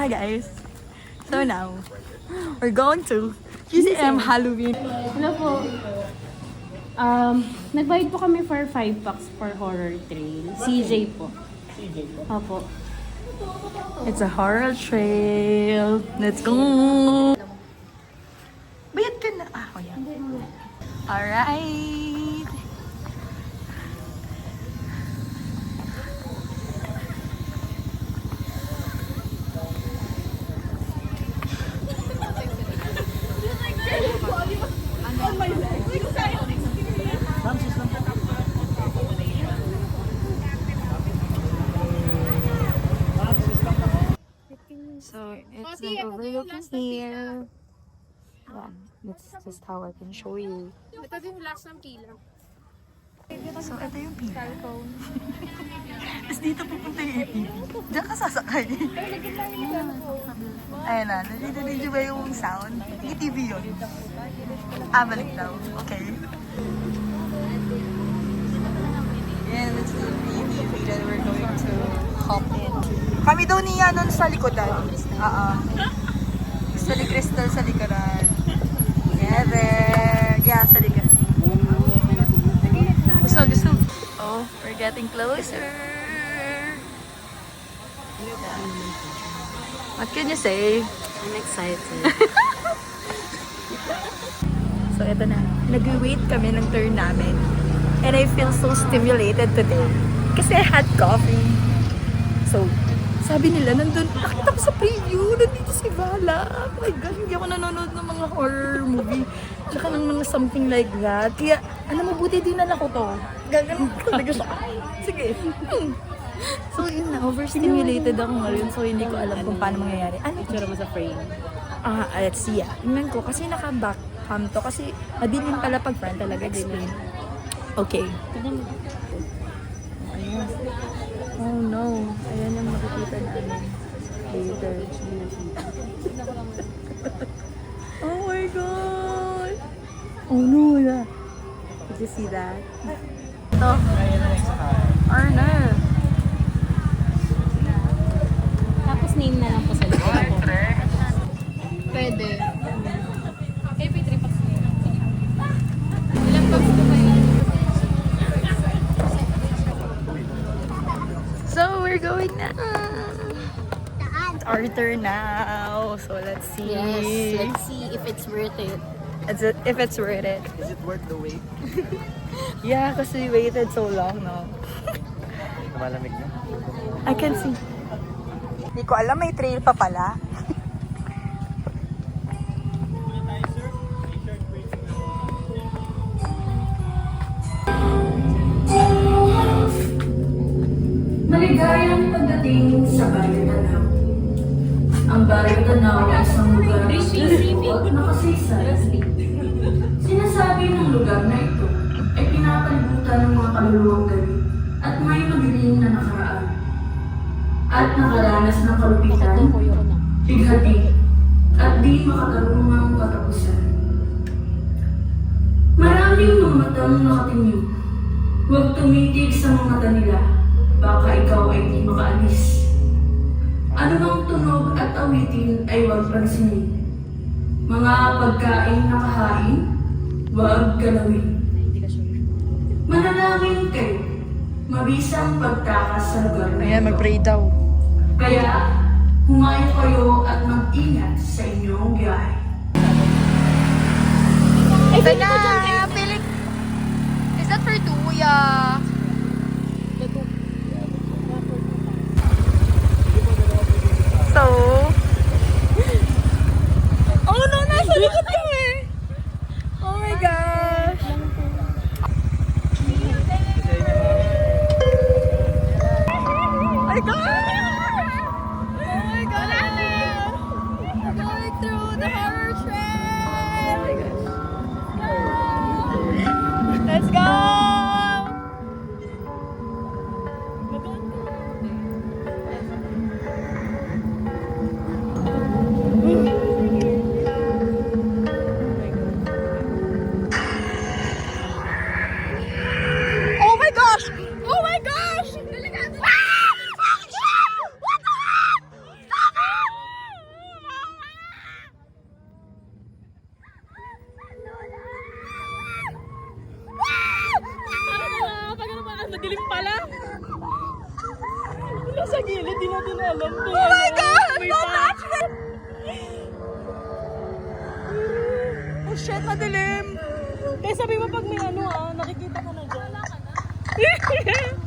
Hi guys. So now, we're going to UCM Halloween. Hello po. Um, nagbayad po kami for 5 bucks for horror trail. CJ po. CJ po? Opo. It's a horror trail. Let's go! Bayad ka na. Ah, oh yeah. Alright. So it's like overlooking here. Yeah, that's just how I can show you. Ito din last ng pila. So ito yung pila. Tapos dito pupunta yung ATV. Diyan ka sasakay. Ayan na, nandito ba yung sound? ATV yun. Ah, balik daw. Okay. Yeah, this is the ATV that we're going to hop in. Kami daw niya nun sa likodan. Oo. Gusto ni Crystal sa. Yeah, there. Yeah, sa likodan. Gusto, gusto. Oh, we're getting closer. What can you say? I'm excited. So, eto na. Nag-wait kami ng turn namin. And I feel so stimulated today. Kasi I had coffee. So, sabi nila, nandun, nakita ko sa preview, nandito si Vala. Oh my God, hindi ako nanonood ng mga horror movie. Tsaka ng mga something like that. Kaya, ano mabuti din na ko to. Gaganon ko talaga siya. Sige. Hmm. So, yun na, overstimulated ako ngayon. So, hindi ko alam kung paano mangyayari. Ano Picture mo sa frame. Ah, let's see ah. Tingnan ko kasi naka-back cam to kasi madilim pala pag front talaga explain. Okay. Tignan mo. Oh no. Ayan yung makikita namin. Later. oh my god. Oh no. Yeah. Did you see that? Ito. Arner. Tapos name na lang po sa likod. Pwede. KP3 packs na yun. Ilang packs po kayo? So, we're going na. It's our turn now. So, let's see. Yes, let's see if it's worth it. It's if it's worth it. Is it worth the wait? Yeah, kasi we waited so long, no? Malamig na. I can see. Hindi ko alam, may trail pa pala. Maligayang pagdating sa Baryo Tanaw. Ang Baryo Tanaw ay isang lugar na at nakasaysay. Sinasabi ng lugar na ito ay pinapalibutan ng mga kaluluwang gabi at may madilim na nakaraan. At nakaranas ng kalupitan, bighati, at di makatarungang katapusan. Maraming mga matang nakatingin. Huwag tumitig sa mga mata nila, baka ikaw ay di makaalis. Ano bang tunog at awitin ay huwag pansinin. Mga pagkain na kahain, huwag galawin. Manalangin kayo, mabisang pagtakas sa lugar na Ayan, ito. mag-pray daw. Kaya, humayo kayo at mag-ingat sa inyong biyahe. Ito na! Piling... Is that for two, din alam ko. Oh my God! Don't touch me! Oh shit, madilim! Kaya sabi mo pag may ano ah, nakikita ko na dyan. Aray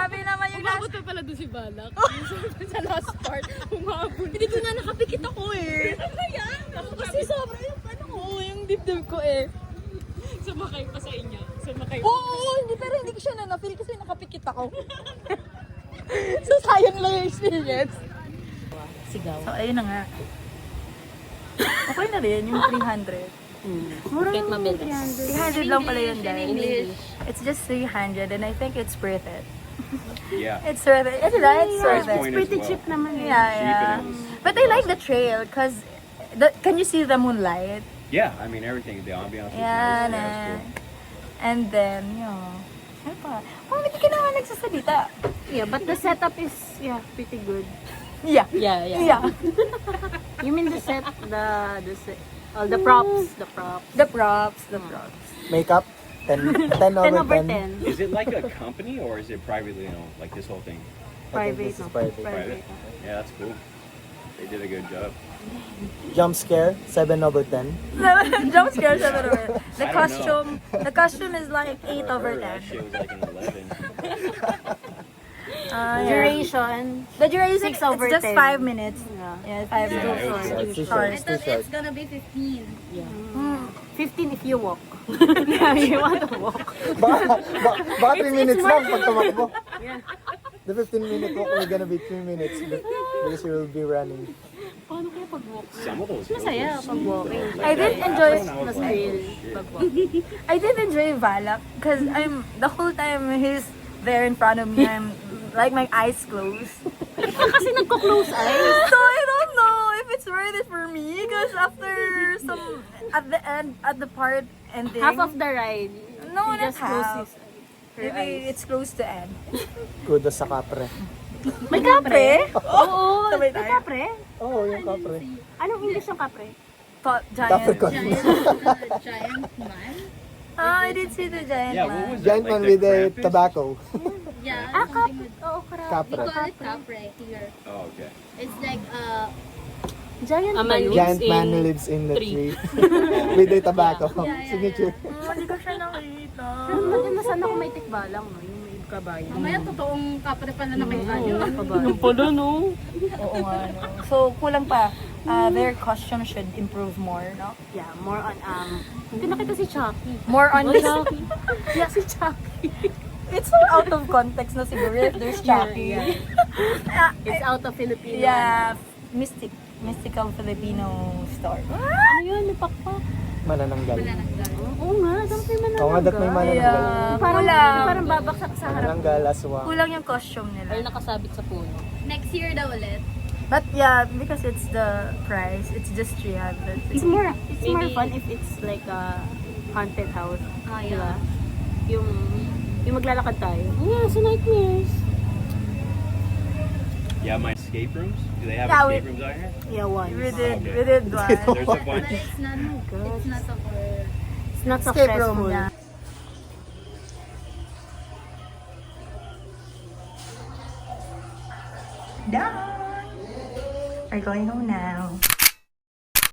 Grabe naman yung last... Umabot pa pala doon si Balak. sa last part, umabot. Hindi ko na nakapikit ako eh. Kaya, Kasi sobra yung ano ko, yung dibdib ko eh. sumakay pa sa inyo. Sumakay Oo, oo, hindi, pero hindi ko siya na na-feel kasi nakapikit ako. so, sayang lang yung experience. Sigaw. So, ayun na nga. Okay na rin, yung 300. Mura Kahit yung mabilis. 300 lang pala yun, guys. It's just 300 and I think it's worth it. Yeah. It's worth it. It's right, it's worth it. point Pretty well. cheap naman eh. Yeah, Cheap yeah. and it's- But I like the trail because the, can you see the moonlight? Yeah, I mean everything. The ambiance is Yeah, nice. na. Yeah, it's cool. And then, yun. Ano pa? Oh, hindi ka naman nagsasalita. Yeah, but the setup is, yeah, pretty good. Yeah. Yeah, yeah. Yeah. You mean the set, the, the set, all the props, the props. The props, the props. makeup 10, 10 10 over over 10. 10. Is it like a company or is it privately owned? Like this whole thing? I think Private. this is no? private. Private? Yeah, that's cool. They did a good job. Jump scare, 7 over 10. Jump scare seven over. The I don't know. costume, the costume is like eight For over her, That ten. shit was like an 11. Uh, yeah. Duration. The duration Six is over just 10. five minutes. Yeah. Yeah, five Yeah, minutes. it was Yeah, it's too short. short. I It's too thought short. it's gonna be 15. Mm. 15 if you walk. yeah, you want to walk. Baka, ba, baka 3 It's- minutes it's lang pag tumakbo. Yeah. The 15 minute walk will gonna be 3 minutes be- because you will be running. Paano kaya pag-walk? Masaya were pag walking. Like I did that last enjoy- Mas real oh, pag-walk. I did enjoy Valak because I'm the whole time he's there in front of me. I'm like my eyes closed. Kasi nagko-close eyes. So I it's worth it for me because after some at the end at the part ending, Half of the ride. No, not just closes half. her maybe eyes. it's close to end. Kudos sa kapre. May kapre? Oo, Sabay may tayo. kapre. Oo, oh, yung kapre. Anong English ng kapre? Giant. Giant, uh, giant man. Ah, I did see the giant Yeah, what man. was Giant that? man with the tobacco. Yeah, Ah, something with- Oo. We Kapre. call it capre here. Oh, okay. It's like uh Giant ba yun? Giant man who lives in the tree with the tobacco. Yeah, yeah, Signature. Mm, Hindi ko siya nakita. Pero maganda sana kung may tikbalang, no? Yung may kabayo. mamaya totoong kapre pala nakita nyo. Yung pala, no? Oo nga, no. So, kulang pa. Uh, their costume should improve more, no? Yeah, more on, um, hindi nakita si Chucky. More on Oh, this. Chucky. yeah, si Chucky. It's so out of context na siguro if there's Chucky. Yeah, Ah, It's out of Filipino. yeah, mystic. Mystical Filipino story. Ano yun? May pakpak. Manananggal. Oo nga, dapat may manananggal. Oo nga, dapat may manananggal. Yeah, Parang, kulang. parang babaksak sa harap. Manananggal, aswang. Kulang yung costume Or nila. nakasabit sa puno. Next year daw ulit. But yeah, because it's the price, it's just 300. It's more, it's more fun if it's like a haunted house. Ah, Diba? yeah. Yung, yung maglalakad tayo. Oh, yeah, sa nightmares. Yeah, my escape rooms. Do they have Yeah, escape we- rooms out here? Yeah, once. We did, Okay. we did one. There's a But bunch. it's not, it's not a horror. It's not Escape successful. room, yeah. Done! We're going home now.